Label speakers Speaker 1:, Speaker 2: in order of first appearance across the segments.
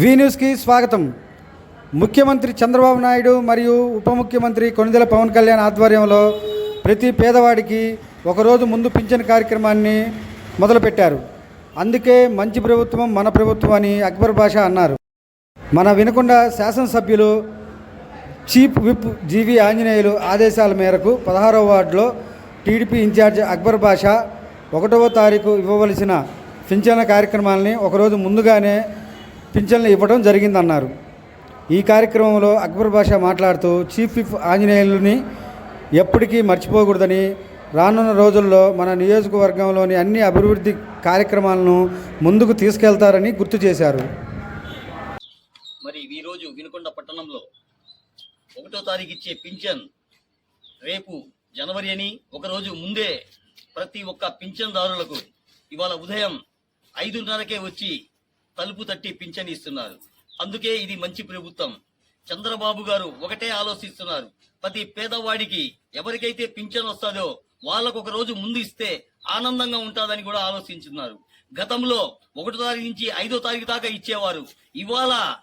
Speaker 1: వి న్యూస్కి స్వాగతం. ముఖ్యమంత్రి చంద్రబాబు నాయుడు మరియు ఉప ముఖ్యమంత్రి కొనిదెల పవన్ కళ్యాణ్ ఆధ్వర్యంలో ప్రతి పేదవాడికి ఒకరోజు ముందు పింఛన్ కార్యక్రమాన్ని మొదలుపెట్టారు. అందుకే మంచి ప్రభుత్వం మన ప్రభుత్వం అని అక్బర్ భాష అన్నారు. మన వినకొండ శాసనసభ్యులు చీఫ్ విప్ జీవి ఆంజనేయులు ఆదేశాల మేరకు పదహారవ వార్డులో టీడీపీ ఇన్ఛార్జ్ అక్బర్ భాష ఒకటవ తారీఖు ఇవ్వవలసిన పింఛన్ల కార్యక్రమాలని ఒకరోజు ముందుగానే పింఛన్లు ఇవ్వడం జరిగిందన్నారు. ఈ కార్యక్రమంలో అక్బర్ బాషా మాట్లాడుతూ చీఫ్ విప్ ఆంజనేయులని ఎప్పటికీ మర్చిపోకూడదని రానున్న రోజుల్లో మన నియోజకవర్గంలోని అన్ని అభివృద్ధి కార్యక్రమాలను ముందుకు తీసుకెళ్తారని గుర్తు చేశారు.
Speaker 2: మరి ఈరోజు వినుకొండ పట్టణంలో ఒకటో తారీఖు ఇచ్చే పింఛన్ రేపు జనవరి అని ఒకరోజు ముందే ప్రతి ఒక్క పింఛన్దారులకు ఇవాళ ఉదయం ఐదున్నరకే వచ్చి తలుపు తట్టి పింఛన్ ఇస్తున్నారు అందుకే ఇది మంచి ప్రభుత్వం. చంద్రబాబు గారు ఒకటే ఆలోచిస్తున్నారు. ప్రతి పేదవాడికి ఎవరికైతే పింఛన్ వస్తుందో వాళ్ళకు ఒక రోజు ముందు ఇస్తే ఆనందంగా ఉంటుందని కూడా ఆలోచించున్నారు గతంలో ఒకటో తారీఖు నుంచి ఐదో తారీఖు దాకా ఇచ్చేవారు. ఇవాళ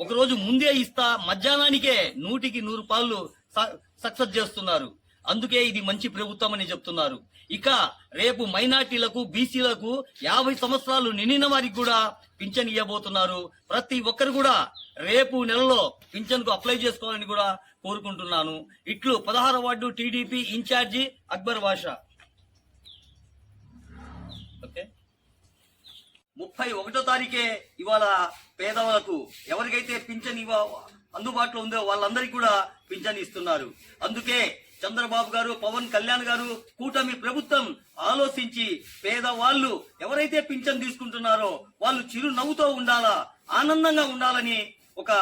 Speaker 2: ఒక రోజు ముందే ఇస్తా మధ్యాహ్నానికే నూటికి నూరు పాళ్ళు స- సక్సెస్ చేస్తున్నారు. అందుకే ఇది మంచి ప్రభుత్వం అని చెప్తున్నారు. ఇక రేపు మైనార్టీలకు బీసీలకు యాభై సంవత్సరాలు నిండిన వారికి కూడా పింఛన్ ఇవ్వబోతున్నారు. ప్రతి ఒక్కరు కూడా రేపు నెలలో పింఛన్కు అప్లై చేసుకోవాలని కూడా కోరుకుంటున్నాను. ఇట్లు పదహారు ward TDP incharge Akbar Basha okay. ముప్పై ఒకటో తారీఖే ఇవాళ పేదవాళ్ళకు ఎవరికైతే పింఛన్ ఇవ్వ అందుబాటులో ఉందో వాళ్ళందరికీ కూడా పింఛన్ ఇస్తున్నారు. అందుకే చంద్రబాబు గారు పవన్ కళ్యాణ్ గారు కూటమి ప్రభుత్వం ఆలోచించి పేదవాళ్ళు ఎవరైతే పింఛన్ తీసుకుంటున్నారో వాళ్ళు చిరునవ్వుతో ఉండాలా ఆనందంగా ఉండాలని ఒక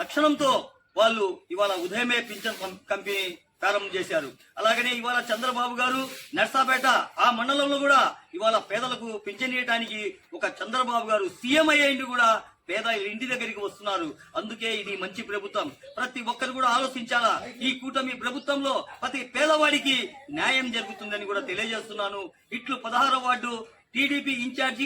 Speaker 2: లక్షణంతో వాళ్ళు ఇవాళ ఉదయమే పింఛన్ కంపెనీ ప్రారంభం చేశారు. అలాగనే ఇవాళ చంద్రబాబు గారు నర్సాపేట ఆ మండలంలో కూడా ఇవాళ పేదలకు పింఛన్ ఇవ్వడానికి ఒక చంద్రబాబు గారు సీఎం అయ్యేంటి కూడా పేద ఇంటి దగ్గరికి వస్తున్నారు. అందుకే ఇది మంచి ప్రభుత్వం. ప్రతి ఒక్కరు కూడా ఆలోచించాలా? ఈ కూటమి ప్రభుత్వంలో ప్రతి పేదవాడికి న్యాయం జరుగుతుందని కూడా తెలియజేస్తున్నాను. ఇట్లు పదహారో వార్డు టీడీపీ ఇన్ఛార్జి